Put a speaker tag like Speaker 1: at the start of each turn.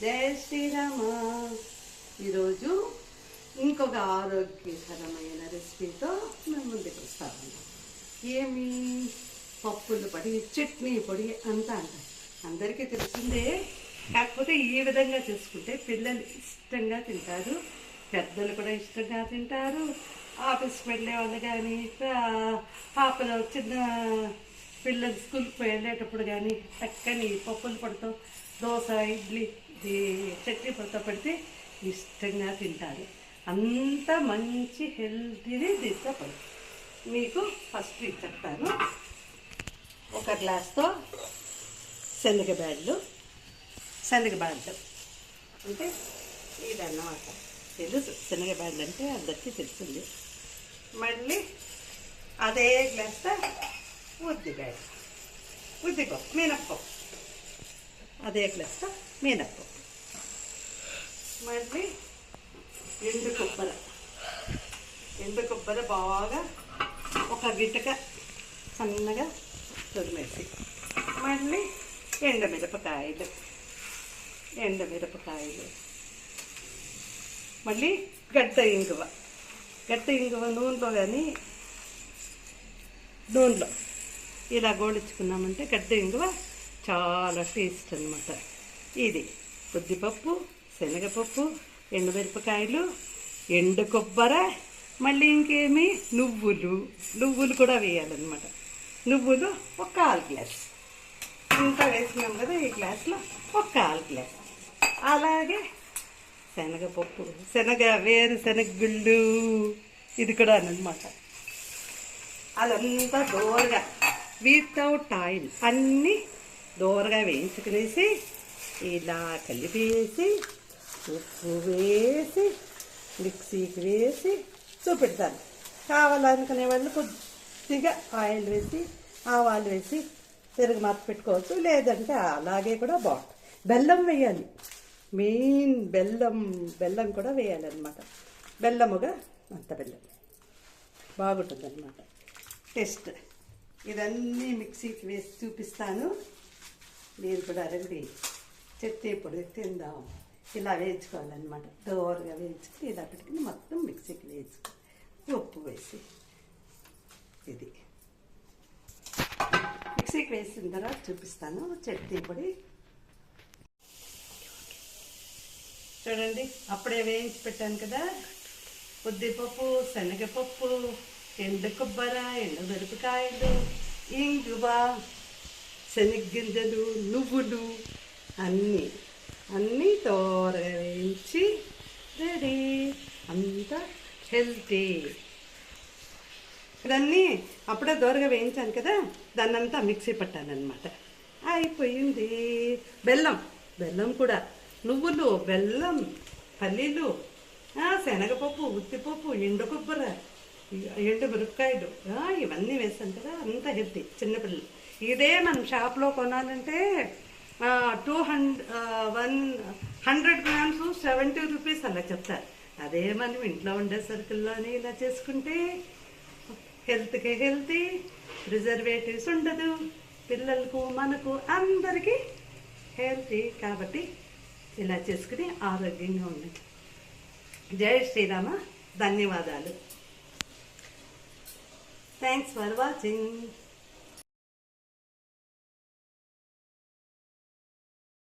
Speaker 1: జయ శ్రీరామ. ఈరోజు ఇంకొక ఆరోగ్యకరమైన రెసిపీతో మేము ముందుకు వస్తాము ఏమి పప్పులు పొడి చట్నీ పొడి అంతా అంటారు అందరికీ తెలిసిందే. కాకపోతే ఈ విధంగా చేసుకుంటే పిల్లలు ఇష్టంగా తింటారు. పెద్దలు కూడా ఇష్టంగా తింటారు. ఆఫీస్కి వెళ్ళే వాళ్ళు కానీ పాపలు చిన్న పిల్లలు స్కూల్కి వెళ్ళేటప్పుడు కానీ చక్కని పప్పులు పడతాం దోశ ఇడ్లీ ఇది చట్నీ పొడితో పెడితే ఇష్టంగా తింటారు. అంత మంచి హెల్తీది దీంతో పడి. మీకు ఫస్ట్ ఇది చెప్తాను. ఒక గ్లాస్తో శనగ బ్యాడ్లు శనగ బ్యాడ్లు. అంటే ఇదన్నమాట. తెలుసు శనగ బ్యాడ్లు అంటే అందరికీ తెలుస్తుంది మళ్ళీ అదే గ్లాస్తో ఉద్ది బ్యాడ్ ఉద్దిపప్పు మినప్పప్పు. అదే గ్లాస్తో మినప్పప్పు మళ్ళీ ఎండు కొబ్బరి. ఎండు కొబ్బరి బాగా ఒక గిటక సన్నగా తురిమేసి మళ్ళీ ఎండమిరపకాయలు ఎండమిరపకాయలు మళ్ళీ గడ్డ ఇంగువ. గడ్డ ఇంగువ నూనెలో కానీ నూనెలో ఇలా గోడించుకున్నామంటే గడ్డ ఇంగువ చాలా టేస్ట్ అనమాట ఇది ఉద్దిపప్పు శనగపప్పు ఎండుమిరపకాయలు ఎండు కొబ్బరి మళ్ళీ ఇంకేమి? నువ్వులు. నువ్వులు కూడా వేయాలన్నమాట. నువ్వులు ఒక కాల్ గ్లాస్. ఇంత వేసినాం కదా ఈ గ్లాస్లో ఒక కాల్ గ్లాస్. అలాగే శనగపప్పు శనగ వేరు శనగుళ్ళు ఇది కూడా అనమాట అదంతా దోరగా వితౌట్ ఆయిల్ అన్నీ దోరగా వేయించుకునేసి ఇలా కలిపేసి ఉప్పు వేసి మిక్సీకి వేసి చూపెడతాను. కావాలనుకునే వాళ్ళు కొద్దిగా ఆయిల్ వేసి ఆవాలు వేసి తిరుగు మత పెట్టుకోవచ్చు. లేదంటే అలాగే కూడా బాగుంటుంది. బెల్లం వేయాలి. మెయిన్ బెల్లం బెల్లం కూడా వేయాలన్నమాట. బెల్లముగా అంత బెల్లం. బాగుంటుంది అనమాట టేస్ట్. ఇదన్నీ మిక్సీకి వేసి చూపిస్తాను. మీరు కూడా రండి. చట్నీ పొడి తిందాం. ఇలా వేయించుకోవాలన్నమాట. దోరగా వేయించుకుని ఇలా పెట్టుకుని మొత్తం మిక్సీకి వేయించుకో. ఉప్పు వేసి ఇది. మిక్సీకి వేసిన తర్వాత చూపిస్తాను. చట్నీ పొడి చూడండి అప్పుడే వేయించి పెట్టాను కదా. ఉద్దిపప్పు శనగపప్పు ఎండు కొబ్బర ఎండు మిరపకాయలు ఇంగువ శనగ్గింజలు నువ్వులు అన్నీ అన్నీ తోరగా వేయించి రెడీ. అంతా హెల్తీ. ఇదన్నీ అప్పుడే దోరగా వేయించాను కదా దాన్ని అంతా మిక్సీ పట్టానమాట అయిపోయింది. బెల్లం బెల్లం కూడా. నువ్వులు బెల్లం పల్లీలు శనగపప్పు ఉత్తిపప్పు ఎండు కొబ్బర ఎండు మిరపకాయలు ఇవన్నీ వేసాను కదా అంత హెల్తీ చిన్నపిల్లలు. ఇదే మనం షాప్లో కొనాలంటే two hundred one hundred grams seventy rupees అలా చెప్తారు. అదే మనం ఇంట్లో ఉండే సరుకుల్లోనే ఇలా చేసుకుంటే హెల్త్కి హెల్తీ ప్రిజర్వేటివ్స్ ఉండదు. పిల్లలకు మనకు అందరికీ హెల్తీ కాబట్టి ఇలా చేసుకుని ఆరోగ్యంగా ఉండండి. జై శ్రీరామ ధన్యవాదాలు. Thanks for watching